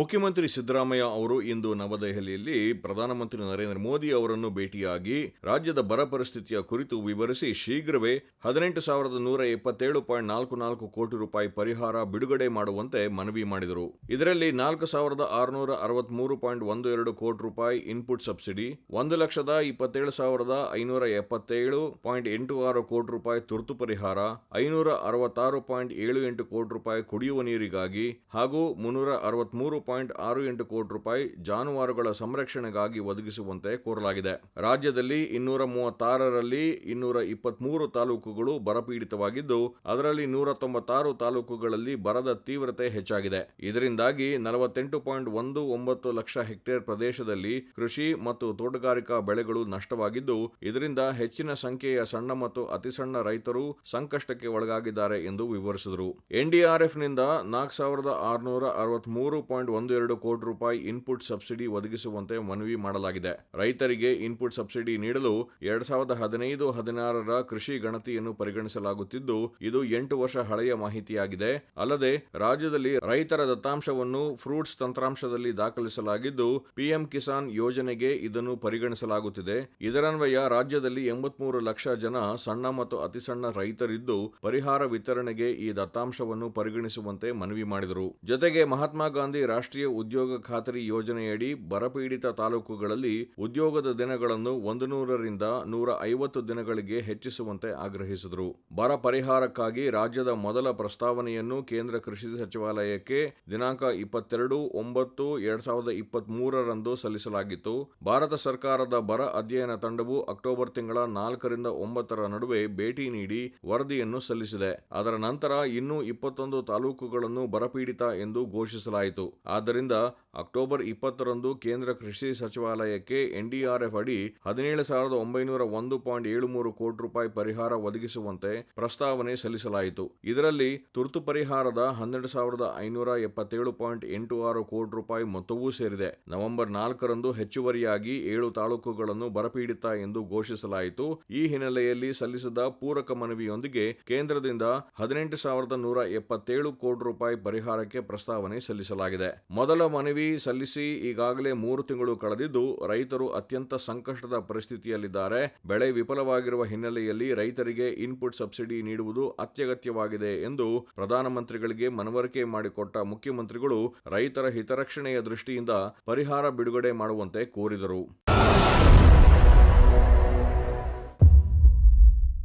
ಮುಖ್ಯಮಂತ್ರಿ ಸಿದ್ದರಾಮಯ್ಯ ಅವರು ಇಂದು ನವದೆಹಲಿಯಲ್ಲಿ ಪ್ರಧಾನಮಂತ್ರಿ ನರೇಂದ್ರ ಮೋದಿ ಅವರನ್ನು ಭೇಟಿಯಾಗಿ ರಾಜ್ಯದ ಬರ ಪರಿಸ್ಥಿತಿಯ ಕುರಿತು ವಿವರಿಸಿ ಶೀಘ್ರವೇ ಹದಿನೆಂಟು ಸಾವಿರದ ನೂರ ಎಪ್ಪತ್ತೇಳು ಪಾಯಿಂಟ್ ನಾಲ್ಕು ನಾಲ್ಕು ಕೋಟಿ ರೂಪಾಯಿ ಪರಿಹಾರ ಬಿಡುಗಡೆ ಮಾಡುವಂತೆ ಮನವಿ ಮಾಡಿದರು. ಇದರಲ್ಲಿ ನಾಲ್ಕು ಸಾವಿರದ ಆರುನೂರ ಅರವತ್ಮೂರು ಪಾಯಿಂಟ್ ಒಂದು ಎರಡು ಕೋಟಿ ರೂಪಾಯಿ ಇನ್ಪುಟ್ ಸಬ್ಸಿಡಿ, ಒಂದು ಲಕ್ಷದ ಇಪ್ಪತ್ತೇಳು ಸಾವಿರದ ಐನೂರ ಎಪ್ಪತ್ತೇಳು ಪಾಯಿಂಟ್ ಎಂಟು ಆರು ಕೋಟಿ ರೂಪಾಯಿ ತುರ್ತು ಪರಿಹಾರ, ಐನೂರ ಅರವತ್ತಾರು ಪಾಯಿಂಟ್ ಏಳು ಎಂಟು ಕೋಟಿ ರೂಪಾಯಿ ಕುಡಿಯುವ ನೀರಿಗಾಗಿ ಹಾಗೂ ಮುನ್ನೂರ ಅರವತ್ಮೂರು ಪಾಯಿಂಟ್ ಆರು ಎಂಟು ಕೋಟಿ ರೂಪಾಯಿ ಜಾನುವಾರುಗಳ ಸಂರಕ್ಷಣೆಗಾಗಿ ಒದಗಿಸುವಂತೆ ಕೋರಲಾಗಿದೆ. ರಾಜ್ಯದಲ್ಲಿ ಇನ್ನೂರ ಮೂವತ್ತಾರರಲ್ಲಿ ಇನ್ನೂರ ಇಪ್ಪತ್ಮೂರು ತಾಲೂಕುಗಳು ಬರಪೀಡಿತವಾಗಿದ್ದು, ಅದರಲ್ಲಿ ನೂರ ತೊಂಬತ್ತಾರು ತಾಲೂಕುಗಳಲ್ಲಿ ಬರದ ತೀವ್ರತೆ ಹೆಚ್ಚಾಗಿದೆ. ಇದರಿಂದಾಗಿ ನಲವತ್ತೆಂಟು ಪಾಯಿಂಟ್ ಒಂದು ಒಂಬತ್ತು ಲಕ್ಷ ಹೆಕ್ಟೇರ್ ಪ್ರದೇಶದಲ್ಲಿ ಕೃಷಿ ಮತ್ತು ತೋಟಗಾರಿಕಾ ಬೆಳೆಗಳು ನಷ್ಟವಾಗಿದ್ದು, ಇದರಿಂದ ಹೆಚ್ಚಿನ ಸಂಖ್ಯೆಯ ಸಣ್ಣ ಮತ್ತು ಅತಿಸಣ್ಣ ರೈತರು ಸಂಕಷ್ಟಕ್ಕೆ ಒಳಗಾಗಿದ್ದಾರೆ ಎಂದು ವಿವರಿಸಿದರು. ಎನ್ಡಿಆರ್ಎಫ್ನಿಂದ ನಾಲ್ಕು ಸಾವಿರದ ಆರುನೂರ ಅರವತ್ಮೂರು ಪಾಯಿಂಟ್ ಒಂದು ಎರಡು ಕೋಟಿ ರೂಪಾಯಿ ಇನ್ಪುಟ್ ಸಬ್ಸಿಡಿ ಒದಗಿಸುವಂತೆ ಮನವಿ ಮಾಡಲಾಗಿದೆ. ರೈತರಿಗೆ ಇನ್ಪುಟ್ ಸಬ್ಸಿಡಿ ನೀಡಲು ಎರಡ್ ಸಾವಿರದ ಹದಿನೈದು ಹದಿನಾರರ ಕೃಷಿ ಗಣತಿಯನ್ನು ಪರಿಗಣಿಸಲಾಗುತ್ತಿದ್ದು, ಇದು ಎಂಟು ವರ್ಷ ಹಳೆಯ ಮಾಹಿತಿಯಾಗಿದೆ. ಅಲ್ಲದೆ, ರಾಜ್ಯದಲ್ಲಿ ರೈತರ ದತ್ತಾಂಶವನ್ನು ಫ್ರೂಟ್ಸ್ ತಂತ್ರಾಂಶದಲ್ಲಿ ದಾಖಲಿಸಲಾಗಿದ್ದು ಪಿಎಂ ಕಿಸಾನ್ ಯೋಜನೆಗೆ ಇದನ್ನು ಪರಿಗಣಿಸಲಾಗುತ್ತಿದೆ. ಇದರನ್ವಯ ರಾಜ್ಯದಲ್ಲಿ ಎಂಬತ್ಮೂರು ಲಕ್ಷ ಜನ ಸಣ್ಣ ಮತ್ತು ಅತಿಸಣ್ಣ ರೈತರಿದ್ದು, ಪರಿಹಾರ ವಿತರಣೆಗೆ ಈ ದತ್ತಾಂಶವನ್ನು ಪರಿಗಣಿಸುವಂತೆ ಮನವಿ ಮಾಡಿದರು. ಜೊತೆಗೆ ಮಹಾತ್ಮ ಗಾಂಧಿ ರಾಷ್ಟ್ರೀಯ ಉದ್ಯೋಗ ಖಾತರಿ ಯೋಜನೆಯಡಿ ಬರಪೀಡಿತ ತಾಲೂಕುಗಳಲ್ಲಿ ಉದ್ಯೋಗದ ದಿನಗಳನ್ನು ಒಂದು ನೂರರಿಂದ ನೂರ ಐವತ್ತು ದಿನಗಳಿಗೆ ಹೆಚ್ಚಿಸುವಂತೆ ಆಗ್ರಹಿಸಿದರು. ಬರ ಪರಿಹಾರಕ್ಕಾಗಿ ರಾಜ್ಯದ ಮೊದಲ ಪ್ರಸ್ತಾವನೆಯನ್ನು ಕೇಂದ್ರ ಕೃಷಿ ಸಚಿವಾಲಯಕ್ಕೆ ದಿನಾಂಕ ಇಪ್ಪತ್ತೆರಡು, ಒಂಬತ್ತು, ಎರಡ್ ಸಾವಿರದ ಇಪ್ಪತ್ತ್ ಮೂರರಂದು ಸಲ್ಲಿಸಲಾಗಿತ್ತು. ಭಾರತ ಸರ್ಕಾರದ ಬರ ಅಧ್ಯಯನ ತಂಡವು ಅಕ್ಟೋಬರ್ ತಿಂಗಳ ನಾಲ್ಕರಿಂದ ಒಂಬತ್ತರ ನಡುವೆ ಭೇಟಿ ನೀಡಿ ವರದಿಯನ್ನು ಸಲ್ಲಿಸಿದೆ. ಅದರ ನಂತರ ಇನ್ನೂ ಇಪ್ಪತ್ತೊಂದು ತಾಲೂಕುಗಳನ್ನು ಬರಪೀಡಿತ ಎಂದು ಘೋಷಿಸಲಾಯಿತು. ಆದ್ದರಿಂದ ಅಕ್ಟೋಬರ್ ಇಪ್ಪತ್ತರಂದು ಕೇಂದ್ರ ಕೃಷಿ ಸಚಿವಾಲಯಕ್ಕೆ ಎನ್ಡಿಆರ್ಎಫ್ ಅಡಿ ಹದಿನೇಳು ಸಾವಿರದ ಒಂಬೈನೂರ ಒಂದು ಪಾಯಿಂಟ್ ಏಳು ಮೂರು ಕೋಟಿ ರೂಪಾಯಿ ಪರಿಹಾರ ಒದಗಿಸುವಂತೆ ಪ್ರಸ್ತಾವನೆ ಸಲ್ಲಿಸಲಾಯಿತು. ಇದರಲ್ಲಿ ತುರ್ತು ಪರಿಹಾರದ ಹನ್ನೆರಡು ಸಾವಿರದ ಐನೂರ ಎಪ್ಪತ್ತೇಳು ಪಾಯಿಂಟ್ ಎಂಟು ಆರು ಕೋಟಿ ರೂಪಾಯಿ ಮೊತ್ತವೂ ಸೇರಿದೆ. ನವೆಂಬರ್ ನಾಲ್ಕರಂದು ಹೆಚ್ಚುವರಿಯಾಗಿ ಏಳು ತಾಲೂಕುಗಳನ್ನು ಬರಪೀಡಿತ ಎಂದು ಘೋಷಿಸಲಾಯಿತು. ಈ ಹಿನ್ನೆಲೆಯಲ್ಲಿ ಸಲ್ಲಿಸಿದ ಪೂರಕ ಮನವಿಯೊಂದಿಗೆ ಕೇಂದ್ರದಿಂದ ಹದಿನೆಂಟು ಸಾವಿರದ ನೂರ ಎಪ್ಪತ್ತೇಳು ಕೋಟಿ ರೂಪಾಯಿ ಪರಿಹಾರಕ್ಕೆ ಪ್ರಸ್ತಾವನೆ ಸಲ್ಲಿಸಲಾಗಿದೆ. ಮೊದಲ ಮನವಿ ಸಲ್ಲಿಸಿ ಈಗಾಗಲೇ ಮೂರು ತಿಂಗಳು ಕಳೆದಿದ್ದು ರೈತರು ಅತ್ಯಂತ ಸಂಕಷ್ಟದ ಪರಿಸ್ಥಿತಿಯಲ್ಲಿದ್ದಾರೆ. ಬೆಳೆ ವಿಫಲವಾಗಿರುವ ಹಿನ್ನೆಲೆಯಲ್ಲಿ ರೈತರಿಗೆ ಇನ್ಪುಟ್ ಸಬ್ಸಿಡಿ ನೀಡುವುದು ಅತ್ಯಗತ್ಯವಾಗಿದೆ ಎಂದು ಪ್ರಧಾನಮಂತ್ರಿಗಳಿಗೆ ಮನವರಿಕೆ ಮಾಡಿಕೊಟ್ಟ ಮುಖ್ಯಮಂತ್ರಿಗಳು ರೈತರ ಹಿತರಕ್ಷಣೆಯ ದೃಷ್ಟಿಯಿಂದ ಪರಿಹಾರ ಬಿಡುಗಡೆ ಮಾಡುವಂತೆ ಕೋರಿದರು.